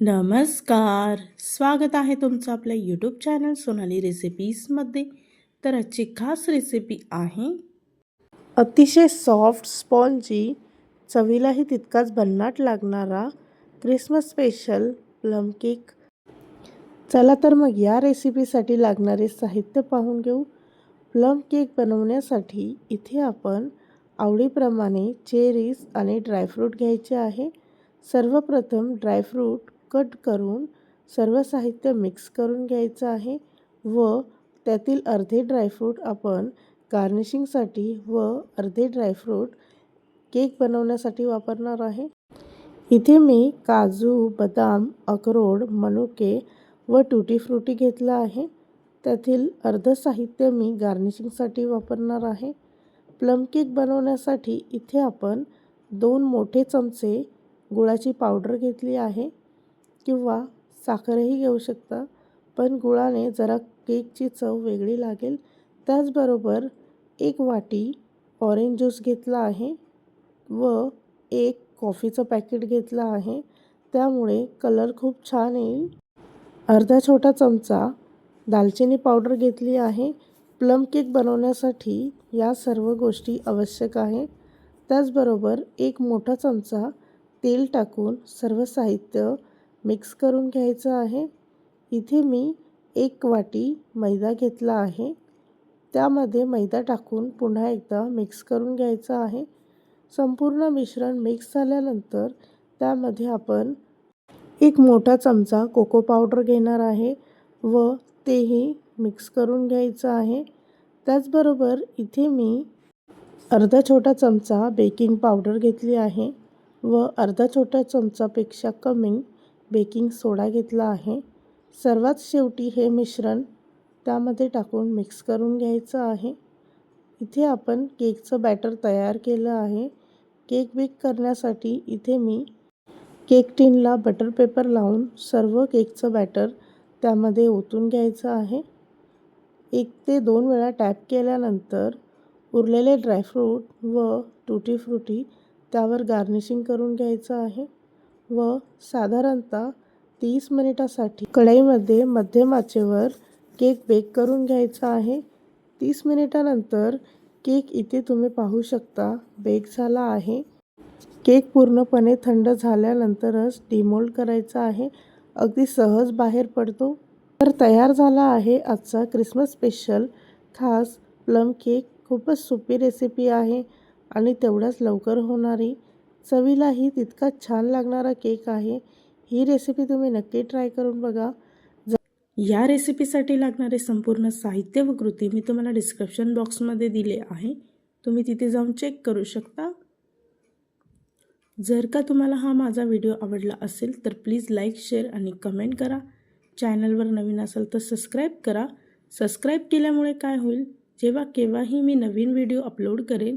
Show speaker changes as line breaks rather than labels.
नमस्कार. स्वागत आहे तुमचं आपल्या यूट्यूब चॅनल सोनाली रेसिपीजमध्ये तर आजची खास रेसिपी आहे अतिशय सॉफ्ट स्पॉन्जी चवीलाही तितकाच भन्नाट लागणारा क्रिसमस स्पेशल प्लम केक चला तर मग या रेसिपीसाठी लागणारे साहित्य पाहून घेऊ. प्लम केक बनवण्यासाठी इथे आपण आवडीप्रमाणे चेरीज आणि ड्रायफ्रूट घ्यायचे आहे. सर्वप्रथम ड्रायफ्रूट कट करून सर्व साहित्य मिक्स करून घ्यायचं आहे व त्यातील अर्धे ड्रायफ्रूट आपण गार्निशिंगसाठी व अर्धे ड्रायफ्रूट केक बनवण्यासाठी वापरणार आहे. इथे मी काजू बदाम अक्रोड मनुके व टुटी फ्रुटी घेतलं आहे. त्यातील अर्ध साहित्य मी गार्निशिंगसाठी वापरणार आहे. प्लम केक बनवण्यासाठी इथे आपण दोन मोठे चमचे गुळाची पावडर घेतली आहे. किंवा साखरही घेऊ शकता पण गुळाने जरा केकची चव वेगळी लागेल. त्याचबरोबर एक वाटी ऑरेंज ज्यूस घेतला आहे व एक कॉफीचं पॅकेट घेतलं आहे. त्यामुळे कलर खूप छान येईल. अर्धा छोटा चमचा दालचिनी पावडर घेतली आहे. प्लम केक बनवण्यासाठी या सर्व गोष्टी आवश्यक आहे. त्याचबरोबर एक मोठा चमचा तेल टाकून सर्व साहित्य मिक्स करून घ्यायचं आहे. इथे मी एक वाटी मैदा घेतला आहे. त्यामध्ये मैदा टाकून पुन्हा एकदा मिक्स करून घ्यायचं आहे. संपूर्ण मिश्रण मिक्स झाल्यानंतर त्यामध्ये आपण एक मोठा चमचा कोको पावडर घेणार आहे व तेही मिक्स करून घ्यायचं आहे. त्याचबरोबर इथे मी अर्धा छोटा चमचा बेकिंग पावडर घेतली आहे व अर्धा छोटा चमचापेक्षा कमी बेकिंग सोडा घेतला आहे. सर्वात शेवटी हे मिश्रण त्यामध्ये टाकून मिक्स करून घ्यायचं आहे. इथे आपण केकचं बॅटर तयार केलं आहे. केक बेक करण्यासाठी इथे मी केक टिनला बटर पेपर लावून सर्व केकचं बॅटर त्यामध्ये ओतून घ्यायचं आहे. एक ते दोन वेळा टॅप केल्यानंतर उरलेले ड्रायफ्रूट व टुटी फ्रुटी त्यावर गार्निशिंग करून घ्यायचं आहे. व साधारणतः तीस मिनिटासाठी कढईमध्ये मध्यम आचेवर केक बेक करून घ्यायचा आहे. तीस मिनिटानंतर केक इथे तुम्ही पाहू शकता बेक झाला आहे. केक पूर्णपणे थंड झाल्यानंतरच डिमोल्ड करायचा आहे. अगदी सहज बाहेर पडतो. तर तयार झाला आहे आजचा क्रिसमस स्पेशल खास प्लम केक. खूपच सोपी रेसिपी आहे आणि तेवढ्याच लवकर होणारी. चवीलाही तितकाच छान लागणारा केक आहे. ही रेसिपी तुम्ही नक्की ट्राय करून बघा. या रेसिपीसाठी लागणारे संपूर्ण साहित्य व कृती मी तुम्हाला डिस्क्रिप्शन बॉक्समध्ये दिले आहे. तुम्ही तिथे जाऊन चेक करू शकता. जर का तुम्हाला हा माझा व्हिडिओ आवडला असेल तर प्लीज लाईक शेअर आणि कमेंट करा. चॅनलवर नवीन असेल तर सबस्क्राईब करा. सबस्क्राईब केल्यामुळे काय होईल? जेव्हा केव्हाही मी नवीन व्हिडिओ अपलोड करेन